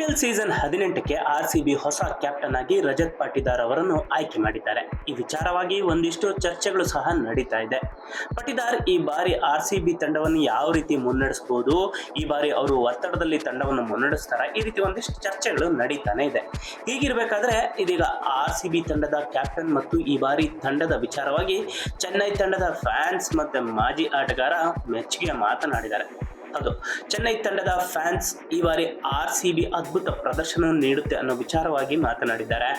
IPL season ಹದಿನೆಂಟಕ್ಕೆ R C B ಹೊಸ captain ಆಗಿ ರಜತ್ ಪಾಟಿದಾರ್ ಅವರನ್ನು ಆಯ್ಕೆ ಮಾಡಿದ್ದಾರೆ. ಈ ವಿಚಾರವಾಗಿ ಒಂದಿಷ್ಟು ಚರ್ಚೆಗಳು ಸಹ ನಡೀತಾ ಇದೆ. ಪಾಟಿದಾರ್ ಈ ಬಾರಿ ಆರ್ ಸಿ ಬಿ ತಂಡವನ್ನು ಯಾವ ರೀತಿ ಮುನ್ನಡೆಸಬಹುದು ಈ ಬಾರಿ ಅವರು ಒತ್ತಡದಲ್ಲಿ ತಂಡವನ್ನು ಮುನ್ನಡೆಸ್ತಾರ? ಈ ರೀತಿ ಒಂದಿಷ್ಟು ಚರ್ಚೆಗಳು ನಡೀತಾನೆ ಇದೆ. ಹೀಗಿರ್ಬೇಕಾದ್ರೆ ಇದೀಗ ಆರ್ ಸಿ ಬಿ ತಂಡದ ಕ್ಯಾಪ್ಟನ್ ಮತ್ತು ಈ ಬಾರಿ ತಂಡದ ವಿಚಾರವಾಗಿ ಚೆನ್ನೈ ತಂಡದ ಫ್ಯಾನ್ಸ್ ಮತ್ತು ಮಾಜಿ ಆಟಗಾರ ಮೆಚ್ಚುಗೆ ಮಾತನಾಡಿದ್ದಾರೆ. ಹೌದು ಚೆನ್ನೈ ತಂಡದ ಫ್ಯಾನ್ಸ್ ಈ ಬಾರಿ ಆರ್ ಸಿ ಬಿ ಅದ್ಭುತ ಪ್ರದರ್ಶನ ನೀಡುತ್ತೆ ಅನ್ನೋ ವಿಚಾರವಾಗಿ ಮಾತನಾಡಿದ್ದಾರೆ.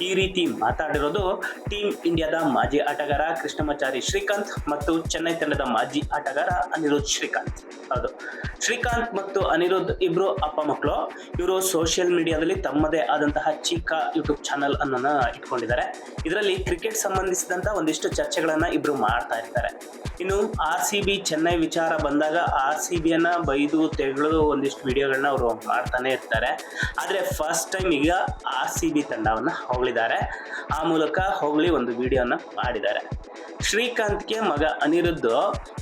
ಈ ರೀತಿ ಮಾತಾಡಿರೋದು ಟೀಮ್ ಇಂಡಿಯಾದ ಮಾಜಿ ಆಟಗಾರ ಕೃಷ್ಣಮಾಚಾರಿ ಶ್ರೀಕಾಂತ್ ಮತ್ತು ಚೆನ್ನೈ ತಂಡದ ಮಾಜಿ ಆಟಗಾರ ಅನಿರುದ್ಧ್ ಶ್ರೀಕಾಂತ್. ಹೌದು. ಶ್ರೀಕಾಂತ್ ಮತ್ತು ಅನಿರುದ್ಧ್ ಇಬ್ರು ಅಪ್ಪ ಮಕ್ಕಳು. ಇವರು ಸೋಷಿಯಲ್ ಮೀಡಿಯಾದಲ್ಲಿ ತಮ್ಮದೇ ಆದಂತಹ ಚಿಕ್ಕ ಯೂಟ್ಯೂಬ್ ಚಾನಲ್ ಅನ್ನ ಇಟ್ಕೊಂಡಿದ್ದಾರೆ. ಇದರಲ್ಲಿ ಕ್ರಿಕೆಟ್ ಸಂಬಂಧಿಸಿದಂತ ಒಂದಿಷ್ಟು ಚರ್ಚೆಗಳನ್ನ ಇಬ್ರು ಮಾಡ್ತಾ ಇರ್ತಾರೆ. ಇನ್ನು ಆರ್ ಸಿ ಬಿ ಚೆನ್ನೈ ವಿಚಾರ ಬಂದಾಗ ಆರ್ ಸಿ ಬಿಯನ್ನು ಬೈದು ತೆಗೆದು ಒಂದಿಷ್ಟು ವಿಡಿಯೋಗಳನ್ನ ಅವರು ಮಾಡ್ತಾನೆ ಇರ್ತಾರೆ. ಆದರೆ ಫಸ್ಟ್ ಟೈಮ್ ಈಗ ಆರ್ ಸಿ ಬಿ ತಂಡವನ್ನ ಹೊಗಳಿದ್ದಾರೆ. ಆ ಮೂಲಕ ಹೊಗಳಿ ಒಂದು ವಿಡಿಯೋನ ಮಾಡಿದ್ದಾರೆ. ಶ್ರೀಕಾಂತ್ಗೆ ಮಗ ಅನಿರುದ್ಧ,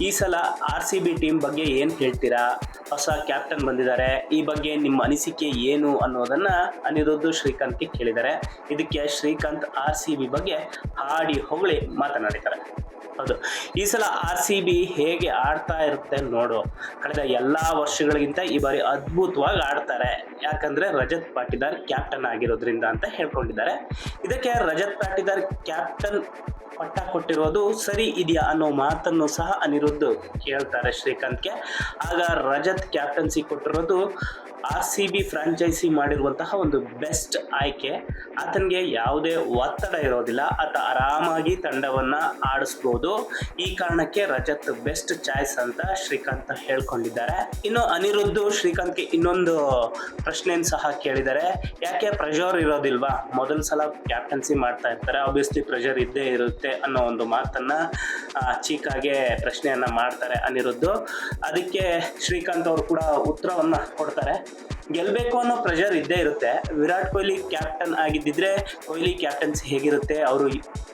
ಈ ಸಲ ಆರ್ ಸಿ ಬಿ ಟೀಮ್ ಬಗ್ಗೆ ಏನು ಹೇಳ್ತೀರಾ? ಹೊಸ ಕ್ಯಾಪ್ಟನ್ ಬಂದಿದ್ದಾರೆ. ಈ ಬಗ್ಗೆ ನಿಮ್ಮ ಅನಿಸಿಕೆ ಏನು ಅನ್ನೋದನ್ನ ಅನಿರುದ್ಧ ಶ್ರೀಕಾಂತ್ಗೆ ಕೇಳಿದ್ದಾರೆ. ಇದಕ್ಕೆ ಶ್ರೀಕಾಂತ್ ಆರ್ ಸಿ ಬಿ ಬಗ್ಗೆ ಹಾಡಿ ಹೊಗಳಿ ಮಾತನಾಡಿದ್ದಾರೆ. ಈ ಸಲ ಆರ್ ಸಿ ಬಿ ಹೇಗೆ ಆಡ್ತಾ ಇರುತ್ತೆ ನೋಡು. ಕಳೆದ ಎಲ್ಲಾ ವರ್ಷಗಳಿಗಿಂತ ಈ ಬಾರಿ ಅದ್ಭುತವಾಗಿ ಆಡ್ತಾರೆ. ಯಾಕಂದ್ರೆ ರಜತ್ ಪಾಟಿದಾರ್ ಕ್ಯಾಪ್ಟನ್ ಆಗಿರೋದ್ರಿಂದ ಅಂತ ಹೇಳ್ಕೊಂಡಿದ್ದಾರೆ. ಇದಕ್ಕೆ ರಜತ್ ಪಾಟಿದಾರ್ ಕ್ಯಾಪ್ಟನ್ ಪಟ್ಟ ಕೊಟ್ಟಿರೋದು ಸರಿ ಇದೆಯಾ ಅನ್ನೋ ಮಾತನ್ನು ಸಹ ಅನಿರುದ್ಧ ಕೇಳ್ತಾರೆ ಶ್ರೀಕಾಂತ್ಗೆ. ಆಗ ರಜತ್ ಕ್ಯಾಪ್ಟನ್ಸಿ ಕೊಟ್ಟಿರೋದು ಆರ್ ಸಿ ಬಿ ಫ್ರಾಂಚೈಸಿ ಮಾಡಿರುವಂತಹ ಒಂದು ಬೆಸ್ಟ್ ಆಯ್ಕೆ. ಆತನಿಗೆ ಯಾವುದೇ ಒತ್ತಡ ಇರೋದಿಲ್ಲ. ಆತ ಆರಾಮಾಗಿ ತಂಡವನ್ನ ಆಡಿಸ್ಬೋದು. ಈ ಕಾರಣಕ್ಕೆ ರಜತ್ ಬೆಸ್ಟ್ ಚಾಯ್ಸ್ ಅಂತ ಶ್ರೀಕಾಂತ್ ಹೇಳ್ಕೊಂಡಿದ್ದಾರೆ. ಇನ್ನು ಅನಿರುದ್ಧ ಶ್ರೀಕಾಂತ್ಗೆ ಇನ್ನೊಂದು ಪ್ರಶ್ನೆಯನ್ನು ಸಹ ಕೇಳಿದ್ದಾರೆ. ಯಾಕೆ ಪ್ರೆಷರ್ ಇರೋದಿಲ್ವಾ? ಮೊದಲ ಸಲ ಕ್ಯಾಪ್ಟನ್ಸಿ ಮಾಡ್ತಾ ಇರ್ತಾರೆ. ಆಬ್ವಿಯಸ್ಲಿ ಪ್ರೆಷರ್ ಇದ್ದೇ ಇರುತ್ತೆ. ಅನ್ನೋ ಒಂದು ಮಾತನ್ನ ಚೀಕಾಗೆ ಪ್ರಶ್ನೆಯನ್ನ ಮಾಡ್ತಾರೆ ಅನಿರುದ್ಧ. ಅದಕ್ಕೆ ಶ್ರೀಕಾಂತ್ ಅವರು ಕೂಡ ಉತ್ತರವನ್ನು ಕೊಡ್ತಾರೆ. ಗೆಲ್ಬೇಕು ಅನ್ನೋ ಪ್ರೆಷರ್ ಇದ್ದೇ ಇರುತ್ತೆ. ವಿರಾಟ್ ಕೊಹ್ಲಿ ಕ್ಯಾಪ್ಟನ್ ಆಗಿದ್ದಿದ್ರೆ ಕೊಹ್ಲಿ ಕ್ಯಾಪ್ಟನ್ಸಿ ಹೇಗಿರುತ್ತೆ? ಅವರು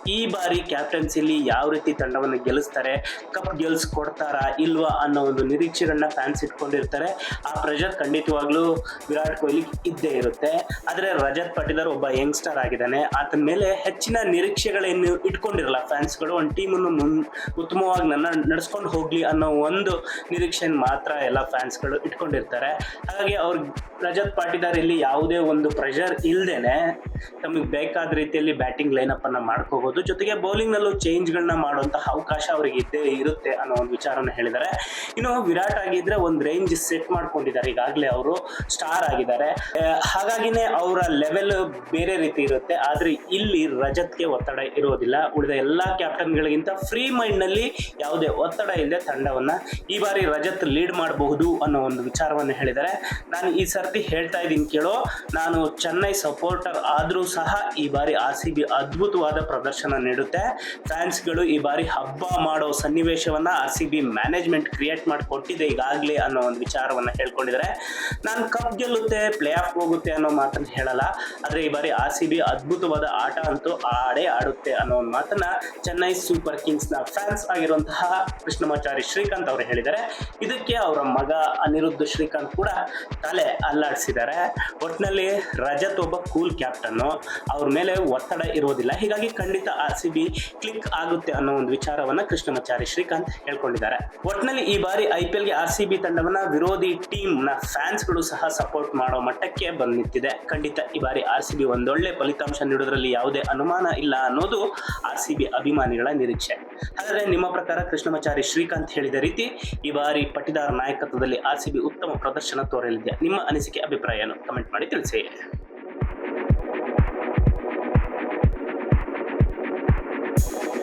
ಈ ಬಾರಿ ಕ್ಯಾಪ್ಟನ್ಸಿಲಿ ಯಾವ ರೀತಿ ತಂಡವನ್ನು ಗೆಲ್ಲಿಸ್ತಾರೆ, ಕಪ್ ಗೆಲ್ಸ್ಕೊಡ್ತಾರಾ ಇಲ್ವಾ ಅನ್ನೋ ಒಂದು ನಿರೀಕ್ಷೆಗಳನ್ನ ಫ್ಯಾನ್ಸ್ ಇಟ್ಕೊಂಡಿರ್ತಾರೆ. ಆ ಪ್ರೆಷರ್ ಖಂಡಿತವಾಗ್ಲೂ ವಿರಾಟ್ ಕೊಹ್ಲಿ ಇದ್ದೇ ಇರುತ್ತೆ. ಆದರೆ ರಜತ್ ಪಾಟೀದಾರ್ ಒಬ್ಬ ಯಂಗ್ಸ್ಟರ್ ಆಗಿದ್ದಾನೆ. ಆತನ ಮೇಲೆ ಹೆಚ್ಚಿನ ನಿರೀಕ್ಷೆಗಳೇನು ಇಟ್ಕೊಂಡಿರಲ್ಲ ಫ್ಯಾನ್ಸ್ಗಳು ಒಂದು ಟೀಮನ್ನು ಮುನ್, ಉತ್ತಮವಾಗಿ ನನ್ನ, ನಡೆಸ್ಕೊಂಡು ಹೋಗ್ಲಿ ಅನ್ನೋ ಒಂದು ನಿರೀಕ್ಷೆ ಮಾತ್ರ ಎಲ್ಲ ಫ್ಯಾನ್ಸ್ಗಳು ಇಟ್ಕೊಂಡಿರ್ತಾರೆ. ಹಾಗಾಗಿ ಅವ್ರು ರಜತ್ ಪಾಟೀದಾರ್ ಇಲ್ಲಿ ಯಾವುದೇ ಒಂದು ಪ್ರೆಷರ್ ಇಲ್ದೇನೆ ತಮಗೆ ಬೇಕಾದ ರೀತಿಯಲ್ಲಿ ಬ್ಯಾಟಿಂಗ್ ಲೈನಪ್ ಅನ್ನ ಮಾಡ್ಕೋಬಹುದು ಜೊತೆಗೆ ಬೌಲಿಂಗ್ ನಲ್ಲೂ ಚೇಂಜ್ಗಳನ್ನ ಮಾಡುವಂತಹ ಅವಕಾಶ ಅವರಿಗೆ ಇದ್ದೇ ಇರುತ್ತೆ ಅನ್ನೋ ಒಂದು ವಿಚಾರನ ಹೇಳಿದ್ದಾರೆ. ಇನ್ನು ವಿರಾಟ್ ಆಗಿದ್ರೆ ಒಂದು ರೇಂಜ್ ಸೆಟ್ ಮಾಡ್ಕೊಂಡಿದ್ದಾರೆ. ಈಗಾಗಲೇ ಅವರು ಸ್ಟಾರ್ ಆಗಿದ್ದಾರೆ. ಹಾಗಾಗಿನೇ ಅವರ ಲೆವೆಲ್ ಬೇರೆ ರೀತಿ ಇರುತ್ತೆ. ಆದ್ರೆ ಇಲ್ಲಿ ರಜತ್ಗೆ ಒತ್ತಡ ಇರೋದಿಲ್ಲ. ಉಳಿದ ಎಲ್ಲಾ ಕ್ಯಾಪ್ಟನ್ಗಳಿಗಿಂತ ಫ್ರೀ ಮೈಂಡ್ನಲ್ಲಿ ಯಾವುದೇ ಒತ್ತಡ ಇಲ್ಲದೆ ತಂಡವನ್ನ ಈ ಬಾರಿ ರಜತ್ ಲೀಡ್ ಮಾಡಬಹುದು ಅನ್ನೋ ಒಂದು ವಿಚಾರವನ್ನು ಹೇಳಿದ್ದಾರೆ. ನಾನು ಈ ಸರ್ತಿ ಹೇಳ್ತಾ ಇದ್ದೀನಿ ಕೇಳೋ, ನಾನು ಚೆನ್ನೈ ಸಪೋರ್ಟರ್ ಆದ್ರೂ ಸಹ ಈ ಬಾರಿ ಆರ್ ಸಿ ಬಿ ಅದ್ಭುತವಾದ ಪ್ರದರ್ಶನ ನೀಡುತ್ತೆ. ಫ್ಯಾನ್ಸ್ಗಳು ಈ ಬಾರಿ ಹಬ್ಬ ಮಾಡೋ ಸನ್ನಿವೇಶವನ್ನ R C B management create ಮಾಡಿಕೊಟ್ಟಿದೆ ಈಗಾಗಲೇ ಅನ್ನೋ ಒಂದು ವಿಚಾರವನ್ನ ಹೇಳ್ಕೊಂಡಿದ್ದಾರೆ. ನಾನು ಕಪ್ ಗೆಲ್ಲುತ್ತೆ ಪ್ಲೇ ಆಫ್ ಹೋಗುತ್ತೆ ಅನ್ನೋ ಮಾತನ್ನ ಹೇಳಲ್ಲ. ಆದರೆ ಈ ಬಾರಿ ಆರ್ ಸಿ ಬಿ ಅದ್ಭುತವಾದ ಆಟ ಅಂತೂ ಆಡೇ ಆಡುತ್ತೆ ಅನ್ನೋ ಒಂದು ಮಾತನ್ನ ಚೆನ್ನೈ ಸೂಪರ್ ಕಿಂಗ್ಸ್ನ ಫ್ಯಾನ್ಸ್ ಆಗಿರುವಂತಹ ಕೃಷ್ಣಮಾಚಾರಿ ಶ್ರೀಕಾಂತ್ ಅವರು ಹೇಳಿದ್ದಾರೆ. ಇದಕ್ಕೆ ಅವರ ಮಗ ಅನಿರುದ್ಧ ಶ್ರೀಕಾಂತ್ ಕೂಡ ತಲೆ ಅಲ್ಲಾಡಿಸಿದ್ದಾರೆ. ಒಟ್ಟಿನಲ್ಲಿ ರಜತ್ ಒಬ್ಬ ಕೂಲ್ ಕ್ಯಾಪ್ಟನ್. ಅವ್ರ ಮೇಲೆ ಒತ್ತಡ ಇರುವುದಿಲ್ಲ. ಹೀಗಾಗಿ ಖಂಡಿತ ಆರ್ ಸಿ ಬಿ ಕ್ಲಿಕ್ ಆಗುತ್ತೆ ಅನ್ನೋ ಒಂದು ವಿಚಾರವನ್ನ ಕೃಷ್ಣಮಾಚಾರಿ ಶ್ರೀಕಾಂತ್ ಹೇಳ್ಕೊಂಡಿದ್ದಾರೆ. ಒಟ್ಟಿನಲ್ಲಿ ಈ ಬಾರಿ ಐ ಪಿ ಎಲ್ಗೆ ಆರ್ ಸಿ ಬಿ ತಂಡವನ್ನ ವಿರೋಧಿ ಟೀಮ್ನ ಫ್ಯಾನ್ಸ್ಗಳು ಸಹ ಸಪೋರ್ಟ್ ಮಾಡೋ ಮಟ್ಟಕ್ಕೆ ಬಂದ್ ನಿಂತಿದೆ ಖಂಡಿತ ಈ ಬಾರಿ ಆರ್ ಸಿ ಬಿ ಒಂದೊಳ್ಳೆ ಫಲಿತಾಂಶ ನೀಡೋದ್ರಲ್ಲಿ ಯಾವುದೇ ಅನುಮಾನ ಇಲ್ಲ ಅನ್ನೋದು ಆರ್ ಸಿ ಬಿ ಅಭಿಮಾನಿಗಳ ನಿರೀಕ್ಷೆ. ಆದರೆ ನಿಮ್ಮ ಪ್ರಕಾರ ಕೃಷ್ಣಮಾಚಾರಿ ಶ್ರೀಕಾಂತ್ ಹೇಳಿದ ರೀತಿ ಈ ಬಾರಿ ಪಟ್ಟಿದಾರ ನಾಯಕತ್ವದಲ್ಲಿ ಆರ್ ಸಿ ಬಿ ಉತ್ತಮ ಪ್ರದರ್ಶನ ತೋರಲಿದೆ. ನಿಮ್ಮ ಅನಿಸಿಕೆ ಅಭಿಪ್ರಾಯನು ಕಮೆಂಟ್ ಮಾಡಿ ತಿಳಿಸಿ.